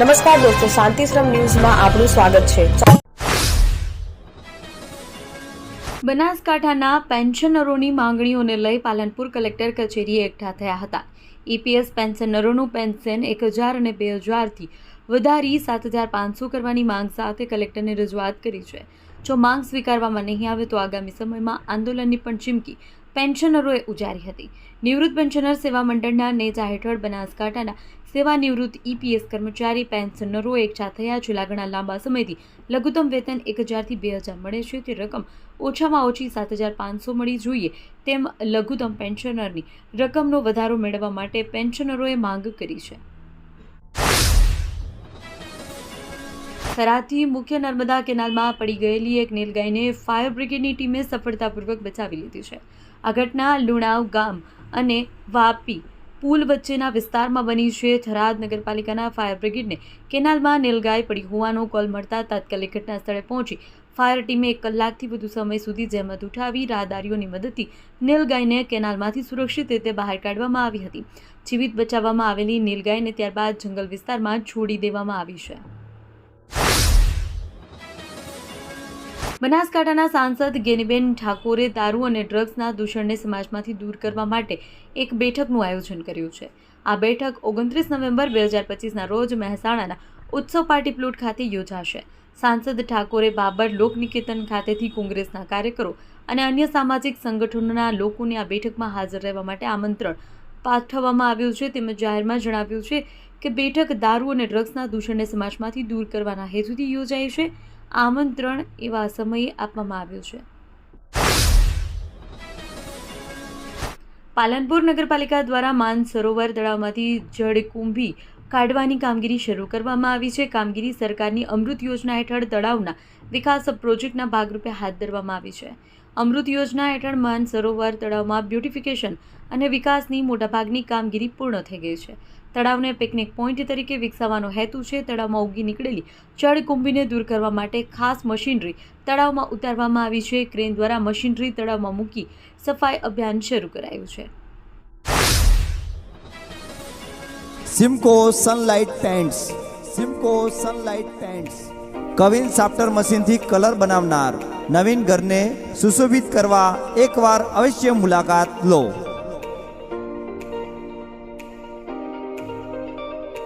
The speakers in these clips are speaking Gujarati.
નમસ્કાર દોસ્તો, શાંતિશ્રમ ન્યૂઝમાં આપનું સ્વાગત છે. બનાસકાંઠાના પેન્શનરોની માંગણીઓને લઈ પાલનપુર કલેક્ટર કચેરીએ એકઠા થયા હતા. ઈપીએસ પેન્શનરોનું પેન્શન એક હજાર અને બે હજારથી વધારી સાત હજાર પાંચસો કરવાની માંગ સાથે કલેક્ટરને રજૂઆત કરી છે. જો માંગ સ્વીકારવામાં નહીં આવે તો આગામી સમયમાં આંદોલનની પણ ચીમકી પેન્શનરોએ ઉજારી હતી. નિવૃત્ત પેન્શનર સેવા મંડળના નેજા હેઠળ બનાસકાંઠાના સેવાનિવૃત્ત ઈપીએસ કર્મચારી, પેન્શનરો એકઠા થયા. છેલ્લા ઘણા લાંબા સમયથી લઘુત્તમ વેતન એક હજારથી બે હજાર મળે છે. તે રકમ ઓછામાં ઓછી સાત હજાર પાંચસો મળી જોઈએ. તેમ લઘુત્તમ પેન્શનરની રકમનો વધારો મેળવવા માટે પેન્શનરોએ માંગ કરી છે. થરાદથી મુખ્ય નર્મદા કેનાલમાં પડી ગયેલી એક નીલગાયને ફાયર બ્રિગેડની ટીમે સફળતાપૂર્વક બચાવી લીધી છે. આ ઘટના લુણાવ ગામ અને વાપી પુલ વચ્ચેના વિસ્તારમાં બની છે. થરાદ નગરપાલિકાના ફાયર બ્રિગેડને કેનાલમાં નીલગાય પડી હોવાનો કોલ મળતા તાત્કાલિક ઘટના સ્થળે પહોંચી. ફાયર ટીમે એક કલાકથી વધુ સમય સુધી જહેમત ઉઠાવી રાહદારીઓની મદદથી નીલગાયને કેનાલમાંથી સુરક્ષિત રીતે બહાર કાઢવામાં આવી હતી. જીવિત બચાવવામાં આવેલી નીલગાયને ત્યારબાદ જંગલ વિસ્તારમાં છોડી દેવામાં આવી છે. બનાસકાંઠાના સાંસદ ગેનીબેન ઠાકોરે દારૂ અને ડ્રગ્સના દૂષણને સમાજમાંથી દૂર કરવા માટે એક બેઠકનું આયોજન કર્યું છે. આ બેઠક ઓગણત્રીસ નવેમ્બર બે હજાર પચીસના રોજ મહેસાણાના ઉત્સવ પાર્ટી પ્લોટ ખાતે યોજાશે. સાંસદ ઠાકોરે બાબર લોકનિકેતન ખાતેથી કોંગ્રેસના કાર્યકરો અને અન્ય સામાજિક સંગઠનોના લોકોને આ બેઠકમાં હાજર રહેવા માટે આમંત્રણ પાઠવવામાં આવ્યું છે. તેમજ જાહેરમાં જણાવ્યું છે કે બેઠક દારૂ અને ડ્રગ્સના દૂષણને સમાજમાંથી દૂર કરવાના હેતુથી યોજાઈ છે. આમંત્રણ એવા સમયે આપવામાં આવ્યું છે. પાલનપુર નગરપાલિકા દ્વારા માન સરોવર તળાવમાંથી જળકુંભી કાઢવાની કામગીરી શરૂ કરવામાં આવી છે. કામગીરી સરકારની અમૃત યોજના હેઠળ તળાવના વિકાસ પ્રોજેક્ટના ભાગરૂપે હાથ ધરવામાં આવી છે. અમૃત યોજના હેઠળ માન સરોવર તળાવમાં બ્યુટિફિકેશન અને વિકાસની મોટાભાગની કામગીરી પૂર્ણ થઈ ગઈ છે. તળાવને પિકનિક પોઈન્ટ તરીકે વિકસાવવાનો હેતુ છે. તળાવમાં ઉગી નીકળેલી જળકુંભીને દૂર કરવા માટે ખાસ મશીનરી તળાવમાં ઉતારવામાં આવી છે. ક્રેન દ્વારા મશીનરી તળાવમાં મૂકી સફાઈ અભિયાન શરૂ કરાયું છે. Simco Sunlight paints Simco Sunlight paints queen સાફ્ટર મશીનથી કલર બનાવનાર નવીન ઘરને સુશોભિત કરવા એકવાર અવશ્ય મુલાકાત લો.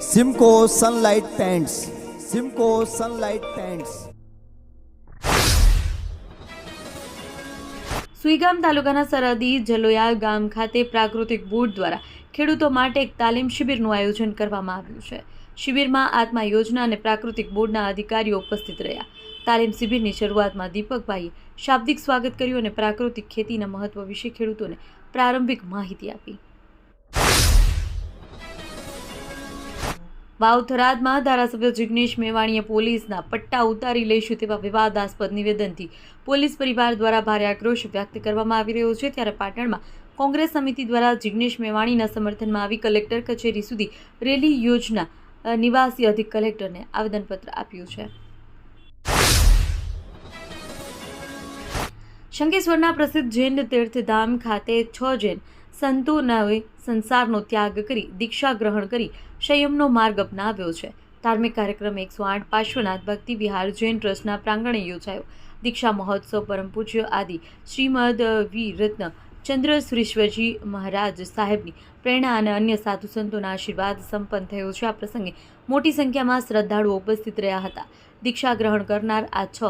Simco sunlight paints Simco sunlight paints Suigam તાલુકાના સરહદી જલોયા ગામ ખાતે પ્રાકૃતિક બોર્ડ દ્વારા ખેડૂતો માટે એક તાલીમ શિબિરનું આયોજન કરવામાં આવ્યું છે. શિબિરમાં આત્મા યોજના અને પ્રાકૃતિક બોર્ડના અધિકારીઓ ઉપસ્થિત રહ્યા. તાલીમ શિબિરની શરૂઆતમાં દીપકભાઈએ શાબ્દિક સ્વાગત કર્યું અને પ્રાકૃતિક ખેતીના મહત્વ વિશે ખેડૂતોને પ્રારંભિક માહિતી આપી. વાવથરાદમાં ધારાસભ્ય જિગ્નેશ મેવાણીએ પોલીસના પટ્ટા ઉતારી લઈશું તેવા વિવાદાસ્પદ નિવેદનથી પોલીસ પરિવાર દ્વારા ભારે આક્રોશ વ્યક્ત કરવામાં આવી રહ્યો છે. ત્યારે પાટણમાં કોંગ્રેસ સમિતિ દ્વારા જિગ્નેશ મેવાણીના સમર્થનમાં આવી કલેક્ટર કચેરી સુધી રેલી યોજના નિવાસી અધિક કલેક્ટરને આવેદનપત્ર આપ્યું છે. શંકેશ્વરના પ્રસિદ્ધ જૈન તીર્થધામ ખાતે છ જૈન સંતોનાએ સંસારનો ત્યાગ કરી, દીક્ષા ગ્રહણ કરી સંયમનો માર્ગ અપનાવ્યો છે. ધાર્મિક કાર્યક્રમ એકસો આઠ પાર્શ્વનાથ ભક્તિ વિહાર જૈન ટ્રસ્ટના પ્રાંગણે યોજાયો. દીક્ષા મહોત્સવ, પરમ પૂજ્ય આદિ શ્રીમદ વી. રત્ન ચંદ્ર સુરેશ્વરજી મહારાજ સાહેબની પ્રેરણા અને અન્ય સાધુ સંતોના આશીર્વાદ સંપન્ન થયો છે. આ પ્રસંગે મોટી સંખ્યામાં શ્રદ્ધાળુઓ ઉપસ્થિત રહ્યા હતા. દીક્ષા ગ્રહણ કરનાર આ છ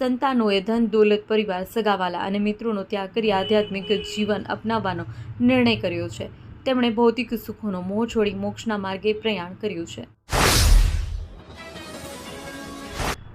સંતાનોએ ધન દોલત પરિવાર સગાવાલા અને મિત્રોનો ત્યાગ કરી આધ્યાત્મિક જીવન અપનાવવાનો નિર્ણય કર્યો છે. તેમણે ભૌતિક સુખોનો મોહ છોડી મોક્ષના માર્ગે પ્રયાણ કર્યું છે.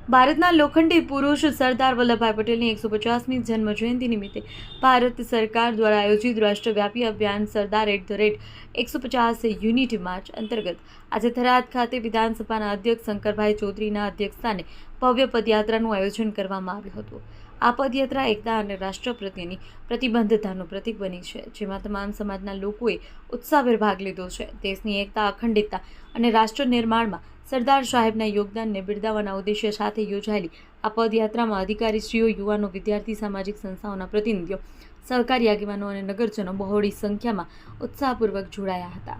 ભારતના લોખંડી પુરુષ સરદાર વલ્લભભાઈ પટેલની એકસો પચાસમી જન્મ જયંતિ નિમિત્તે ભારત સરકાર દ્વારા આયોજિત રાષ્ટ્રવ્યાપી અભિયાન સરદાર એટ ધ રેટ એકસો પચાસ યુનિટ માર્ચ અંતર્ગત આજે થરાદ ખાતે વિધાનસભાના અધ્યક્ષ શંકરભાઈ ચૌધરીના અધ્યક્ષસ્થાને ભવ્ય પદયાત્રાનું આયોજન કરવામાં આવ્યું હતું. આ પદયાત્રા એકતા અને રાષ્ટ્ર પ્રત્યેની પ્રતિબદ્ધતાનું પ્રતીક બની છે, જેમાં તમામ સમાજના લોકોએ ઉત્સાહભેર ભાગ લીધો છે. દેશની એકતા, અખંડિતતા અને રાષ્ટ્ર નિર્માણમાં સરદાર સાહેબના યોગદાનને બિરદાવવાના ઉદ્દેશ્ય સાથે યોજાયેલી આ પદયાત્રામાં અધિકારીશ્રીઓ, યુવાનો, વિદ્યાર્થી, સામાજિક સંસ્થાઓના પ્રતિનિધિઓ, સહકારી આગેવાનો અને નગરજનો બહોળી સંખ્યામાં ઉત્સાહપૂર્વક જોડાયા હતા.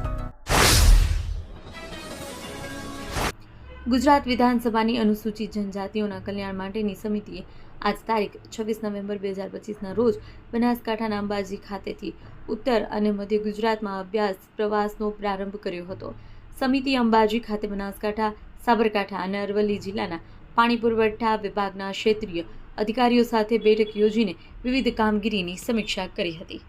ગુજરાત વિધાનસભાની અનુસૂચિત જનજાતિઓના કલ્યાણ માટેની સમિતિએ આજ તારીખ છવ્વીસ નવેમ્બર બે હજાર પચીસના રોજ બનાસકાંઠાના અંબાજી ખાતેથી ઉત્તર અને મધ્ય ગુજરાતમાં અભ્યાસ પ્રવાસનો પ્રારંભ કર્યો હતો. સમિતિ અંબાજી ખાતે બનાસકાંઠા, સાબરકાંઠા અને અરવલ્લી જિલ્લાના પાણી પુરવઠા વિભાગના ક્ષેત્રીય અધિકારીઓ સાથે બેઠક યોજીને વિવિધ કામગીરીની સમીક્ષા કરી હતી.